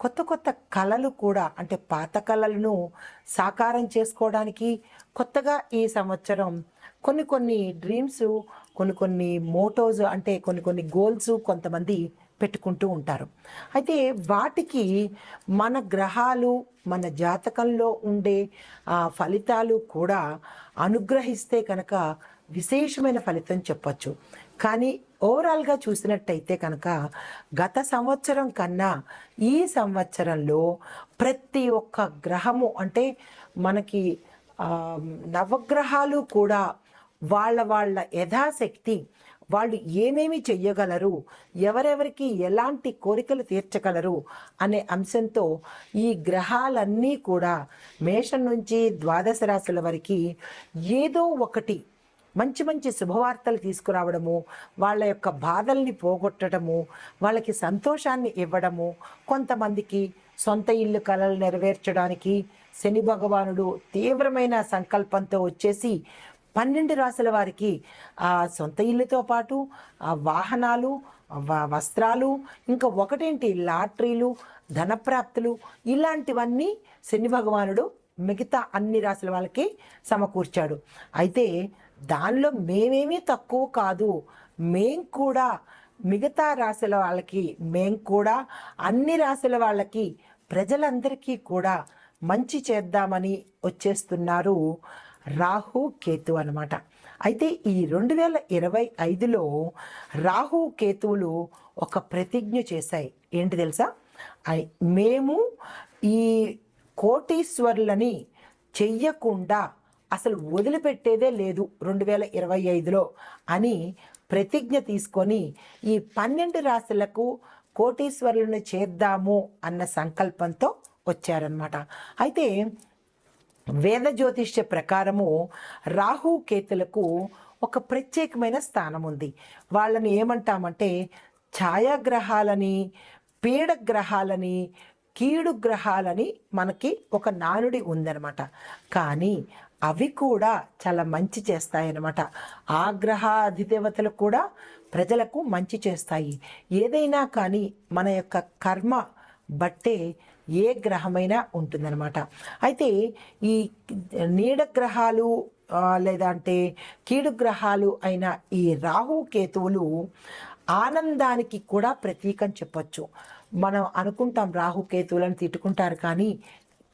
కొత్త కొత్త కళలు కూడా అంటే పాత కళలను సాకారం చేసుకోవడానికి కొత్తగా ఈ సంవత్సరం కొన్ని కొన్ని డ్రీమ్స్ కొన్ని కొన్ని మోటోస్ అంటే కొన్ని కొన్ని గోల్స్ కొంతమంది పెట్టుకుంటూ ఉంటారు. అయితే వాటికి మన గ్రహాలు మన జాతకంలో ఉండే ఆ ఫలితాలు కూడా అనుగ్రహిస్తే కనుక విశేషమైన ఫలితం చెప్పచ్చు. కానీ ఓవరాల్గా చూసినట్టయితే కనుక గత సంవత్సరం కన్నా ఈ సంవత్సరంలో ప్రతి ఒక్క గ్రహము అంటే మనకి నవగ్రహాలు కూడా వాళ్ళ వాళ్ళ యథాశక్తి వాళ్ళు ఏమేమి చెయ్యగలరు ఎవరెవరికి ఎలాంటి కోరికలు తీర్చగలరు అనే అంశంతో ఈ గ్రహాలన్నీ కూడా మేషం నుంచి ద్వాదశ రాశుల వరకు ఏదో ఒకటి మంచి మంచి శుభవార్తలు తీసుకురావడము వాళ్ళ యొక్క బాధల్ని పోగొట్టడము వాళ్ళకి సంతోషాన్ని ఇవ్వడము కొంతమందికి సొంత ఇల్లు కలలు నెరవేర్చడానికి శని భగవానుడు తీవ్రమైన సంకల్పంతో వచ్చేసి పన్నెండు రాసుల వారికి ఆ సొంత ఇల్లుతో పాటు ఆ వాహనాలు వస్త్రాలు ఇంకా ఒకటేంటి లాటరీలు ధనప్రాప్తులు ఇలాంటివన్నీ శని భగవానుడు మిగతా అన్ని రాసుల వాళ్ళకి సమకూర్చాడు. అయితే దానిలో మేమేమీ తక్కువ కాదు. మేం కూడా మిగతా రాశుల వాళ్ళకి మేం కూడా అన్ని రాశుల వాళ్ళకి ప్రజలందరికీ కూడా మంచి చేద్దామని వచ్చేస్తున్నారు రాహు కేతు అన్నమాట. అయితే ఈ రెండు వేల ఇరవై ఐదులో రాహు కేతువులు ఒక ప్రతిజ్ఞ చేశాయి. ఏంటి తెలుసా? మేము ఈ కోటీశ్వరులని చెయ్యకుండా అసలు వదిలిపెట్టేదే లేదు రెండు వేల ఇరవై ఐదులో అని ప్రతిజ్ఞ తీసుకొని ఈ పన్నెండు రాశులకు కోటీశ్వరులను చేద్దాము అన్న సంకల్పంతో వచ్చారనమాట అయితే వేద జ్యోతిష్య ప్రకారము రాహు కేతులకు ఒక ప్రత్యేకమైన స్థానం ఉంది వాళ్ళని ఏమంటామంటే ఛాయాగ్రహాలని పీడగ్రహాలని కీడు గ్రహాలని మనకి ఒక నానుడి ఉందన్నమాట. కానీ అవి కూడా చాలా మంచి చేస్తాయన్నమాట. ఆగ్రహ అధిదేవతలు కూడా ప్రజలకు మంచి చేస్తాయి. ఏదైనా కానీ మన యొక్క కర్మ బట్టే ఏ గ్రహమైనా ఉంటుందన్నమాట. అయితే ఈ నీడ గ్రహాలు లేదంటే లేదా అంటే కీడు గ్రహాలు అయిన ఈ రాహు కేతువులు ఆనందానికి కూడా ప్రతీకం చెప్పచ్చు. మనం అనుకుంటాం రాహు కేతువులను తిట్టుకుంటారు కానీ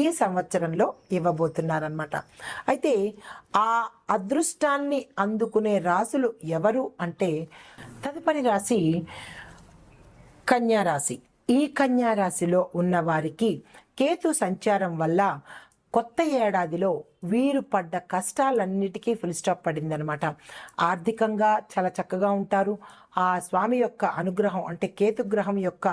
ఈ సంవత్సరంలో ఇవ్వబోతున్నారనమాట అయితే ఆ అదృష్టాన్ని అందుకునే రాశులు ఎవరు అంటే తదుపరి రాశి కన్యారాశి. ఈ కన్యారాశిలో ఉన్నవారికి కేతు సంచారం వల్ల కొత్త ఏడాదిలో వీరు పడ్డ కష్టాలన్నిటికీ ఫుల్ స్టాప్ పడిందనమాట ఆర్థికంగా చాలా చక్కగా ఉంటారు. ఆ స్వామి యొక్క అనుగ్రహం అంటే కేతుగ్రహం యొక్క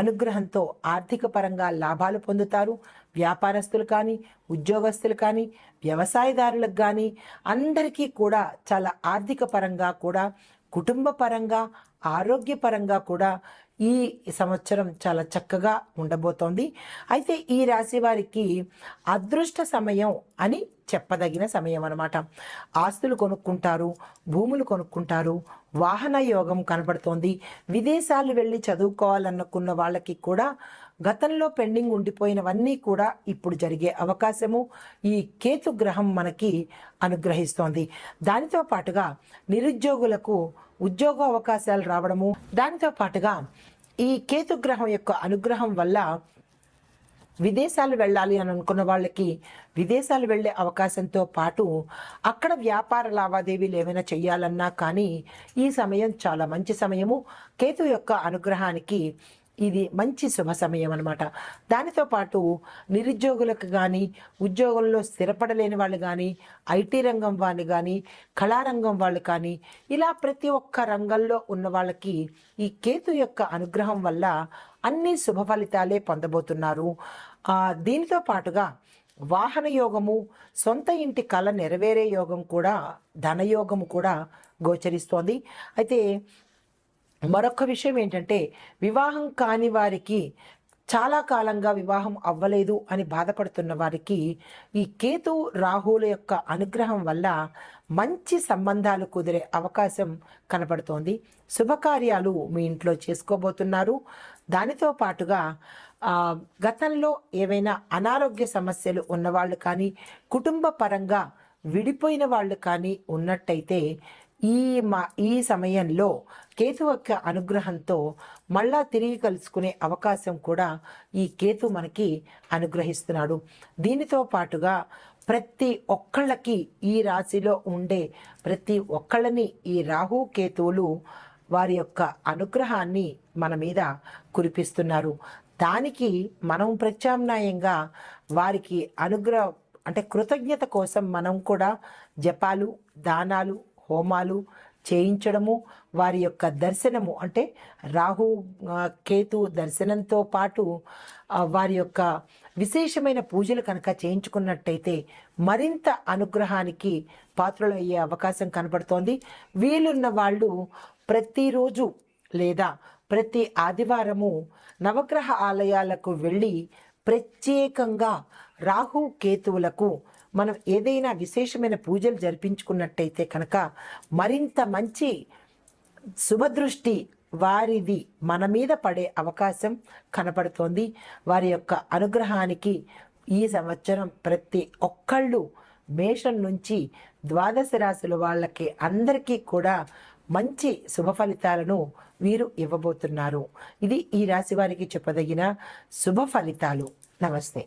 అనుగ్రహంతో ఆర్థిక పరంగా లాభాలు పొందుతారు. వ్యాపారస్తులు కానీ ఉద్యోగస్తులు కానీ వ్యవసాయదారులకు కానీ అందరికీ కూడా చాలా ఆర్థిక పరంగా కూడా కుటుంబ పరంగా ఆరోగ్యపరంగా కూడా ఈ సంవత్సరం చాలా చక్కగా ఉండబోతోంది. అయితే ఈ రాశి వారికి అదృష్ట సమయం అని చెప్పదగిన సమయం అనమాట ఆస్తులు కొనుక్కుంటారు భూములు కొనుక్కుంటారు వాహన యోగం కనబడుతోంది. విదేశాలు వెళ్ళి చదువుకోవాలనుకున్న వాళ్ళకి కూడా గతంలో పెండింగ్ ఉండిపోయినవన్నీ కూడా ఇప్పుడు జరిగే అవకాశము ఈ కేతు గ్రహం మనకి అనుగ్రహిస్తోంది. దానితో పాటుగా నిరుద్యోగులకు ఉద్యోగ అవకాశాలు రావడము దానితో పాటుగా ఈ కేతు గ్రహం యొక్క అనుగ్రహం వల్ల విదేశాలు వెళ్ళాలి అని అనుకున్న వాళ్ళకి విదేశాలు వెళ్ళే అవకాశంతో పాటు అక్కడ వ్యాపార లావాదేవీలు ఏమైనా చేయాలన్నా కానీ ఈ సమయం చాలా మంచి సమయము. కేతు యొక్క అనుగ్రహానికి ఇది మంచి శుభ సమయం అనమాట దానితో పాటు నిరుద్యోగులకు కానీ ఉద్యోగంలో స్థిరపడలేని వాళ్ళు కానీ ఐటీ రంగం వాళ్ళు కానీ కళారంగం వాళ్ళు కానీ ఇలా ప్రతి ఒక్క రంగంలో ఉన్న వాళ్ళకి ఈ కేతు యొక్క అనుగ్రహం వల్ల అన్ని శుభ ఫలితాలే పొందబోతున్నారు. దీనితో పాటుగా వాహన యోగము సొంత ఇంటి కళ నెరవేరే యోగం కూడా ధనయోగము కూడా గోచరిస్తోంది. అయితే మరొక విషయం ఏంటంటే వివాహం కాని వారికి చాలా కాలంగా వివాహం అవ్వలేదు అని బాధపడుతున్న వారికి ఈ కేతు రాహుల యొక్క అనుగ్రహం వల్ల మంచి సంబంధాలు కుదిరే అవకాశం కనపడుతోంది శుభకార్యాలు మీ ఇంట్లో చేసుకోబోతున్నారు. దానితో పాటుగా గతంలో ఏవైనా అనారోగ్య సమస్యలు ఉన్నవాళ్ళు కానీ కుటుంబ పరంగా విడిపోయిన వాళ్ళు కానీ ఉన్నట్టయితే ఈ మా ఈ సమయంలో కేతు యొక్క అనుగ్రహంతో మళ్ళా తిరిగి కలుసుకునే అవకాశం కూడా ఈ కేతు మనకి అనుగ్రహిస్తున్నాడు. దీనితో పాటుగా ప్రతి ఒక్కళ్ళకి ఈ రాశిలో ఉండే ప్రతి ఒక్కళ్ళని ఈ రాహు కేతువులు వారి యొక్క అనుగ్రహాన్ని మన మీద కురిపిస్తున్నారు. దానికి మనం ప్రత్యామ్నాయంగా వారికి అనుగ్రహ అంటే కృతజ్ఞత కోసం మనం కూడా జపాలు దానాలు హోమాలు చేయించడము వారి యొక్క దర్శనము. అంటే రాహు కేతు దర్శనంతో పాటు వారి యొక్క విశేషమైన పూజలు కనుక చేయించుకున్నట్టయితే మరింత అనుగ్రహానికి పాత్రలు అయ్యే అవకాశం కనబడుతోంది వీలున్న వాళ్ళు ప్రతిరోజు లేదా ప్రతి ఆదివారము నవగ్రహ ఆలయాలకు వెళ్ళి ప్రత్యేకంగా రాహు కేతువులకు మనం ఏదైనా విశేషమైన పూజలు జరిపించుకున్నట్టయితే కనుక మరింత మంచి శుభదృష్టి వారిది మన మీద పడే అవకాశం కనపడుతోంది. వారి యొక్క అనుగ్రహానికి ఈ సంవత్సరం ప్రతి ఒక్కళ్ళు మేషం నుంచి ద్వాదశ రాశుల వాళ్ళకి అందరికీ కూడా మంచి శుభ ఫలితాలను వీరు ఇవ్వబోతున్నారు. ఇది ఈ రాశి వారికి చెప్పదగిన శుభ ఫలితాలు. నమస్తే.